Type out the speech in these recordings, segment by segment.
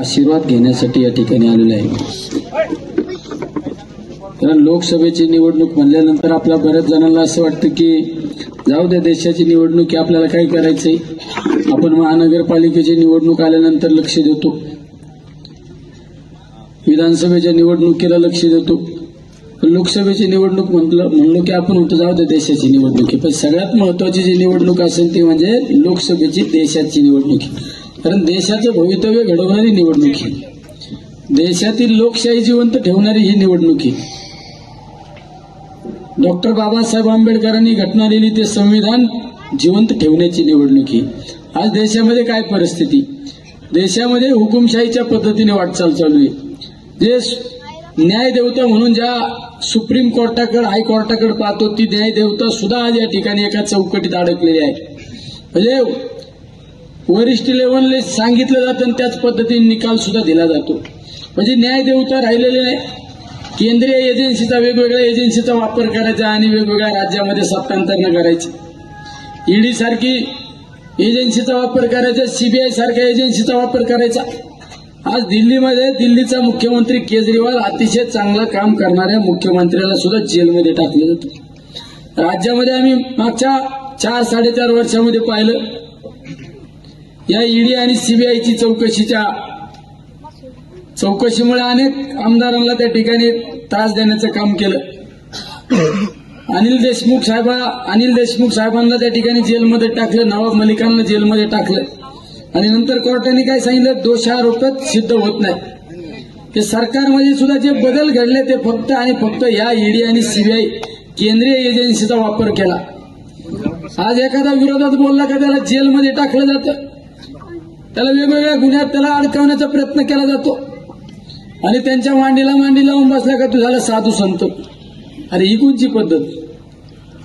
आशीर्वाद घेण्यासाठी या ठिकाणी आलेलो आहे. कारण लोकसभेची निवडणूक म्हणल्यानंतर आपल्या बऱ्याच जणांना असं वाटतं की जाऊ द्या देशाची निवडणूक आपल्याला काय करायचंय? आपण महानगरपालिकेची निवडणूक आल्यानंतर लक्ष देतो. विधानसभेच्या निवडणुकीला लक्ष देतो. लोकसभेची निवडणूक म्हटलं म्हणलो की आपण म्हणतो जाऊ द्या देशाची निवडणूक आहे. पण सगळ्यात महत्वाची जी निवडणूक असेल ती म्हणजे लोकसभेची देशाची निवडणूक कारण देशाचं भवितव्य घडवणारी निवडणूक ही देशातील लोकशाही जिवंत ठेवणारी ही निवडणूक आहे. डॉक्टर बाबासाहेब आंबेडकरांनी घटना लिहिली ते संविधान जिवंत ठेवण्याची निवडणूक ही आज देशामध्ये काय परिस्थिती? देशामध्ये हुकुमशाहीच्या पद्धतीने वाटचाल चालू आहे. जे न्यायदेवता म्हणून ज्या सुप्रीम कोर्टाकडे हायकोर्टाकडे पाहतो ती न्यायदेवता सुद्धा आज या ठिकाणी एका चौकटीत अडकलेली आहे म्हणजे वरिष्ठ लेवलने सांगितलं जातं आणि त्याच पद्धतीने निकाल सुद्धा दिला जातो. म्हणजे न्याय देवता राहिलेले नाही. केंद्रीय एजन्सीचा वेगवेगळ्या एजन्सीचा वापर करायचा आणि वेगवेगळ्या राज्यामध्ये सत्तांतरणं करायचे. ईडी सारखी एजन्सीचा वापर करायचा सीबीआय सारख्या एजन्सीचा वापर करायचा. आज दिल्लीमध्ये दिल्लीचा मुख्यमंत्री केजरीवाल अतिशय चांगलं काम करणाऱ्या मुख्यमंत्र्याला सुद्धा जेलमध्ये टाकलं जातं. राज्यामध्ये आम्ही मागच्या चार साडेचार वर्षामध्ये पाहिलं. या ईडी आणि सीबीआयची चौकशीच्या चौकशीमुळे अनेक आमदारांना त्या ठिकाणी त्रास देण्याचं काम केलं. अनिल देशमुख साहेबा अनिल देशमुख साहेबांना त्या ठिकाणी जेलमध्ये टाकलं नवाब मलिकांना जेलमध्ये टाकलं. आणि नंतर कोर्टाने काय सांगितलं दोषारोपच सिद्ध होत नाही. ते सरकारमध्ये सुद्धा जे बदल घडले ते फक्त आणि फक्त या ईडी आणि सीबीआय केंद्रीय एजन्सीचा वापर केला. आज एखादा विरोधात बोलला का त्याला जेलमध्ये टाकलं जातं? त्याला वेगवेगळ्या गुन्ह्यात त्याला अडकवण्याचा प्रयत्न केला जातो. आणि त्यांच्या मांडीला मांडी लावून बसल्या का तू झाला साधू संत. अरे ही कोणची पद्धत?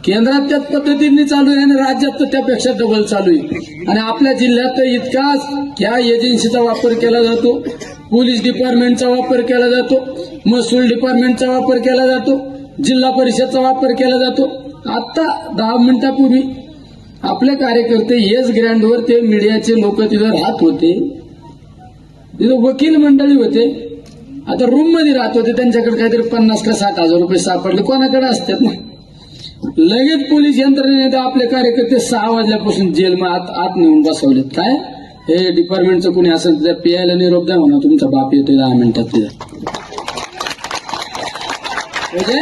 केंद्रात त्याच पद्धतीने चालू आहे आणि राज्यात तर त्यापेक्षा डबल चालू आहे. आणि आपल्या जिल्ह्यात तर इतकाच ह्या एजन्सीचा वापर केला जातो. पोलीस डिपार्टमेंटचा वापर केला जातो. महसूल डिपार्टमेंटचा वापर केला जातो. जिल्हा परिषदचा वापर केला जातो. आत्ता दहा मिनिटापूर्वी आपले कार्यकर्ते येस ग्रँडवर ते मीडियाचे लोक तिथं राहत होते. तिथं वकील मंडळी होते. आता रूममध्ये राहत होते. त्यांच्याकडे काहीतरी पन्नास का साठ हजार रुपये सापडले. कोणाकडे असतात ना? लगेच पोलीस यंत्रणेने तर आपले कार्यकर्ते सहा वाजल्यापासून जेलमध्ये आत आत नेऊन बसवलेत. काय? हे डिपार्टमेंटचं कोणी असेल त्या पियायला निरोप द्या म्हणा. तुमचा बाप येतोय दहा मिनिटात तिथं. म्हणजे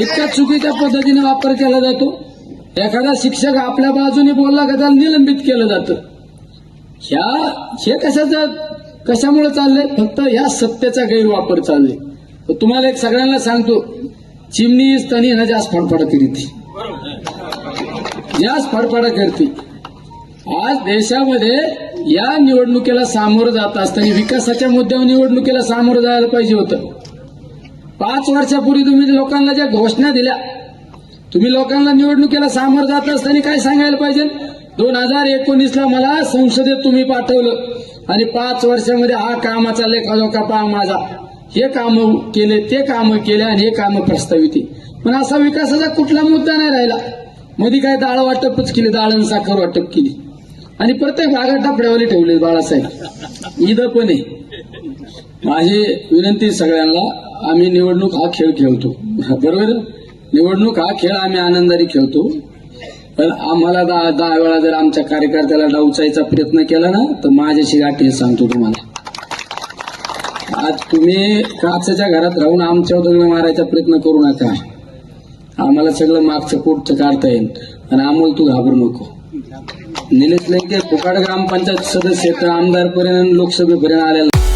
इतक्या चुकीच्या पद्धतीने वापर केला जातो. एखादा शिक्षक आपल्या बाजूने बोलला का त्याला निलंबित केलं जातं. ह्या हे कशाचं कशामुळे चाललंय? फक्त ह्या सत्तेचा गैरवापर चाललाय. तुम्हाला एक सगळ्यांना सांगतो चिमणी तनी ना जास्त फडफड करीत. जास्त फडफड करते. आज देशामध्ये या निवडणुकीला सामोरं जात असताना विकासाच्या मुद्द्यावर निवडणुकीला सामोरं जायला पाहिजे होतं. पाच वर्षापूर्वी तुम्ही लोकांना ज्या घोषणा दिल्या तुम्ही लोकांना निवडणुकीला सामोरं जात असताना काय सांगायला पाहिजे? दोन हजार एकोणीसला मला संसदेत तुम्ही पाठवलं. आणि पाच वर्षामध्ये हा कामाचा लेखाजोखा पहा माझा. हे काम केले ते काम केले आणि हे काम प्रस्तावित पण असा विकासाचा कुठला मुद्दा नाही राहिला. मध्ये काय दाळ वाटपच केली डाळ साखर वाटप केली. आणि प्रत्येक भागात टपड्यावाले ठेवले बाळासाहेब. ईद पण आहे. माझी विनंती सगळ्यांना आम्ही निवडणूक हा खेळ खेळतो. बरोबर? निवडणूक हा खेळ आम्ही आनंदाने खेळतो. पण आम्हाला दहा दहा वेळा जर आमच्या कार्यकर्त्याला डावचायचा प्रयत्न केला ना तर माझ्याशी गाठी सांगतो तुम्हाला. आज तुम्ही काचच्या घरात राहून आमच्यावर दगड मारायचा प्रयत्न करू नका. आम्हाला सगळं मागचं कुठचं काढता येईल. आणि आम्हाला तू घाबरू नको. निलेश लेंके फुकाड ग्रामपंचायत सदस्य तर आमदारपर्यंत लोकसभेपर्यंत आलेला